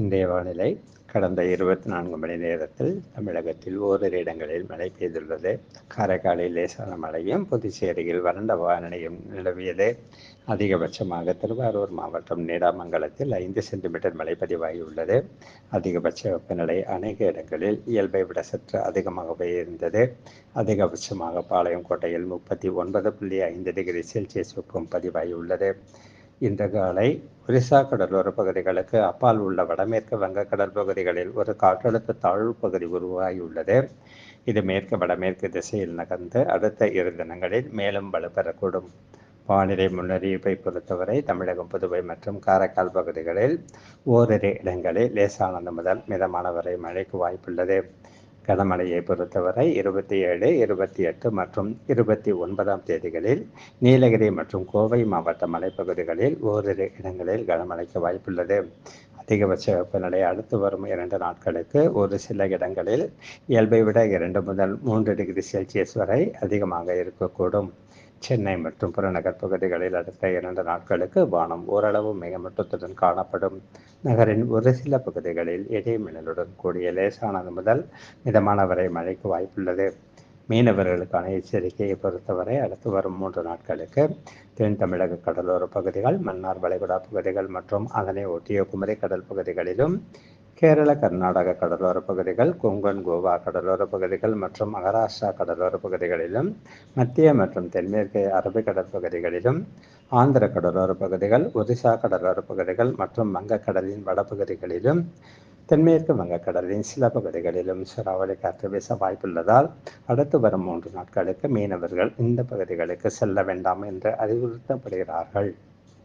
இன்றைய வானிலை கடந்த இருபத்தி நான்கு மணி நேரத்தில் தமிழகத்தில் ஓரிரு இடங்களில் மழை பெய்துள்ளது. காரைக்காலில் லேசான மழையும் புதுச்சேரியில் வறண்ட வானிலையும் நிலவியது. அதிகபட்சமாக திருவாரூர் மாவட்டம் நீடாமங்கலத்தில் ஐந்து சென்டிமீட்டர் மழை பதிவாகியுள்ளது. அதிகபட்ச வெப்பநிலை அநேக இடங்களில் இயல்பை விட சற்று அதிகமாகவே இருந்தது. அதிகபட்சமாக பாளையங்கோட்டையில் முப்பத்தி ஒன்பது புள்ளி ஐந்து டிகிரி செல்சியஸ் வெப்பம் பதிவாகியுள்ளது. இந்த காலை ஒரிசா கடலோர பகுதிகளுக்கு அப்பால் உள்ள வடமேற்கு வங்கக்கடல் பகுதிகளில் ஒரு காற்றழுத்த தாழ்வு பகுதி உருவாகியுள்ளது. இது மேற்கு வடமேற்கு திசையில் நகர்ந்து அடுத்த இரு தினங்களில் மேலும் வலுப்பெறக்கூடும். வானிலை முன்னறிவிப்பை பொறுத்தவரை தமிழகம் புதுவை மற்றும் காரைக்கால் பகுதிகளில் ஓரிரு இடங்களில் லேசானது முதல் மிதமான வரை மழைக்கு வாய்ப்புள்ளது. கனமழையை பொறுத்தவரை இருபத்தி ஏழு இருபத்தி எட்டு மற்றும் இருபத்தி ஒன்பதாம் தேதிகளில் நீலகிரி மற்றும் கோவை மாவட்ட மலைப்பகுதிகளில் ஓரிரு இடங்களில் கனமழைக்கு வாய்ப்புள்ளது. அதிகபட்ச வெப்பநிலை அடுத்து வரும் இரண்டு நாட்களுக்கு ஒரு சில இடங்களில் இயல்பை விட இரண்டு முதல் மூன்று டிகிரி செல்சியஸ் வரை அதிகமாக இருக்கக்கூடும். சென்னை மற்றும் புறநகர் பகுதிகளில் அடுத்த இரண்டு நாட்களுக்கு வானம் ஓரளவு மேகமூட்டத்துடன் காணப்படும். நகரின் ஒரு சில பகுதிகளில் இடைமின்னலுடன் கூடிய லேசானது முதல் மிதமான வரை மழைக்கு வாய்ப்புள்ளது. மீனவர்களுக்கான எச்சரிக்கையை பொறுத்தவரை அடுத்து வரும் மூன்று நாட்களுக்கு தென் தமிழக கடலோர பகுதிகள் மன்னார் வளைகுடா பகுதிகள் மற்றும் அதனை ஒட்டிய குமரி கடல் பகுதிகளிலும் கேரள கர்நாடக கடலோர பகுதிகள் கொங்கன் கோவா கடலோர பகுதிகள் மற்றும் மகாராஷ்டிரா கடலோர பகுதிகளிலும் மத்திய மற்றும் தென்மேற்கு அரபிக்கடல் பகுதிகளிலும் ஆந்திர கடலோர பகுதிகள் ஒரிசா கடலோர பகுதிகள் மற்றும் வங்கக்கடலின் வடபகுதிகளிலும் தென்மேற்கு வங்கக்கடலின் சில பகுதிகளிலும் சூறாவளி காற்று வீச வாய்ப்புள்ளதால் அடுத்து வரும் மூன்று நாட்களுக்கு மீனவர்கள் இந்த பகுதிகளுக்கு செல்ல வேண்டாம் என்று அறிவுறுத்தப்படுகிறார்கள்.